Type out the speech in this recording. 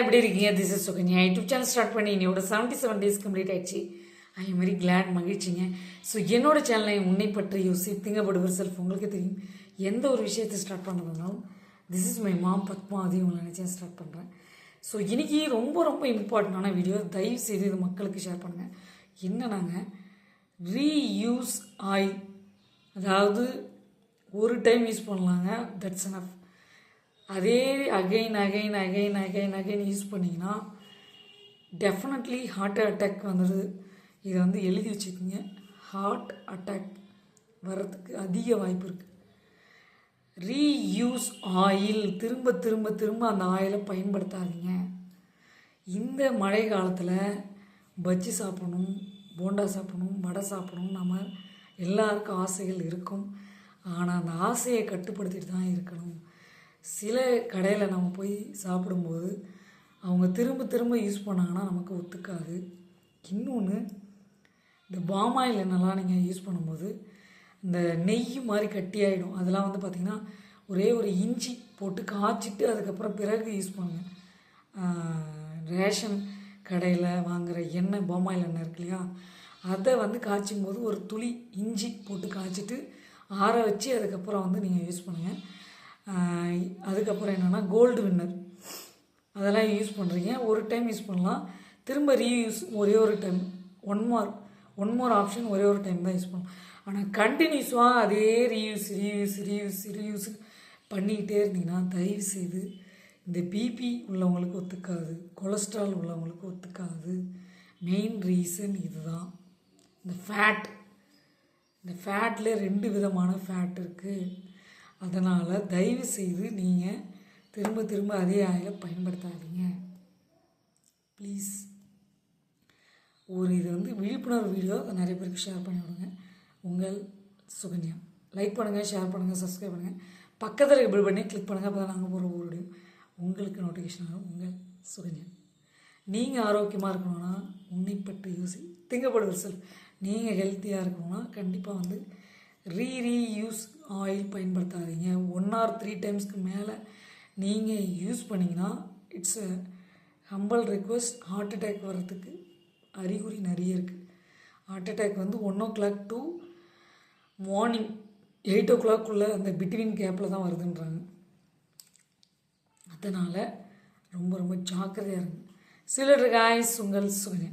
எப்படி இருக்கீங்க? This is Sukanya YouTube channel start பண்ணி என்னோட செவன்ட்டி செவன் டேஸ் கம்ப்ளீட் ஆயிடுச்சு. ஐ எம் வெரி கிளாட் மகிழ்ச்சிங்க. ஸோ என்னோட சேனலை உன்னை பற்றி யோசி திங்கப்படுவர் செல்ஃப் உங்களுக்கு தெரியும். எந்த ஒரு விஷயத்தை start பண்ணுறதுனாலும் this is my mom Padma அதையும் உங்களை நினச்சேன் ஸ்டார்ட் பண்ணுறேன் ஸோ இன்றைக்கி ரொம்ப ரொம்ப இம்பார்ட்டண்டான வீடியோ தயவு செய்து இது மக்களுக்கு ஷேர் பண்ணுங்கள் என்னன்னாங்க ரீயூஸ் ஆயில் அதாவது ஒரு டைம் யூஸ் பண்ணலாங்க. தட்ஸ் அனஃப் அதே again again again again again use பண்ணிங்கன்னா டெஃபினெட்லி ஹார்ட் அட்டாக் வந்துடுது இதை வந்து எழுதி வச்சுக்கோங்க. ஹார்ட் அட்டாக் வர்றதுக்கு அதிக வாய்ப்பு இருக்குது ரீயூஸ் ஆயில் திரும்ப திரும்ப திரும்ப அந்த ஆயிலை பயன்படுத்தாதீங்க. இந்த மழை காலத்தில் பஜ்ஜி சாப்பிடணும் போண்டா சாப்பிடணும் வடை சாப்பிடணும் நம்ம எல்லாருக்கும் ஆசைகள் இருக்கும். ஆனால் அந்த ஆசையை கட்டுப்படுத்திட்டு தான் இருக்கணும். சில கடையில் நம்ம போய் சாப்பிடும்போது அவங்க திரும்ப திரும்ப யூஸ் பண்ணாங்கன்னா நமக்கு ஒத்துக்காது. இன்னொன்று இந்த பாம் ஆயில் நீங்கள் யூஸ் பண்ணும்போது இந்த நெய் மாதிரி கட்டியாயிடும். அதெல்லாம் வந்து பார்த்திங்கன்னா ஒரே ஒரு இஞ்சி போட்டு காய்ச்சிட்டு அதுக்கப்புறம் பிறகு யூஸ் பண்ணுங்க. ரேஷன் கடையில் வாங்குகிற எண்ணெய் பாம் ஆயில் எண்ணெய் இருக்கு இல்லையா? அதை வந்து காய்ச்சும் போது ஒரு துளி இஞ்சி போட்டு காய்ச்சிட்டு ஆற வச்சு அதுக்கப்புறம் வந்து நீங்கள் யூஸ் பண்ணுங்கள் அதுக்கப்புறம் என்னென்னா கோல்டு வின்னர் அதெல்லாம் யூஸ் பண்ணுறீங்க ஒரு டைம் யூஸ் பண்ணலாம். திரும்ப ரீயூஸ் ஒரே ஒரு time one more one more option ஒரே ஒரு டைம் தான் யூஸ் பண்ணலாம் ஆனால் கண்டினியூஸாக அதே ரீயூஸ் ரீயூஸ் ரீயூஸ் ரீயூஸ் பண்ணிக்கிட்டே இருந்தீங்கன்னா தயவு செய்து இந்த பிபி உள்ளவங்களுக்கு ஒத்துக்காது. கொலஸ்ட்ரால் உள்ளவங்களுக்கு ஒத்துக்காது. மெயின் ரீசன் இதுதான். இந்த ஃபேட் இந்த ஃபேட்டில் ரெண்டு விதமான ஃபேட் இருக்குது அதனால் தயவு செய்து நீங்கள் திரும்ப திரும்ப அதே ஆயிலை பயன்படுத்தாதீங்க. ப்ளீஸ் ஒரு இது வந்து விழிப்புணர்வு வீடியோ அதை நிறைய பேருக்கு ஷேர் பண்ணி விடுங்க. உங்கள் சுகன்யா. லைக் பண்ணுங்கள் ஷேர் பண்ணுங்கள் சப்ஸ்கிரைப் பண்ணுங்கள் பக்கத்தில் இப்படி பண்ணி கிளிக் பண்ணுங்கள் அப்போ தான் நாங்கள் போகிற ஒவ்வொரு உங்களுக்கு நோட்டிஃபிகேஷன் வரும் உங்கள் சுகன்யா. நீங்கள் ஆரோக்கியமாக இருக்கணும்னா உன்னை பற்றி யோசி திங்கப்படுவர் செல்ஃப் நீங்கள் ஹெல்த்தியாக இருக்கணும்னா கண்டிப்பாக வந்து ரீ ரீயூஸ் ஆயில் பயன்படுத்தாதீங்க. ஒன் ஆர் த்ரீ டைம்ஸ்க்கு மேலே நீங்கள் யூஸ் பண்ணிங்கன்னா it's a humble request heart attack வர்றதுக்கு அறிகுறி நிறைய இருக்குது ஹார்ட் அட்டாக் வந்து one o'clock to morning eight ஓ கிளாக்குள்ளே அந்த பிட்வீன் கேப்பில் தான் வருதுன்றாங்க. அதனால் ரொம்ப ரொம்ப ஜாக்கிரதையாக இருங்க. சிலர் காய்ஸ் உங்கள் சுகன்யா.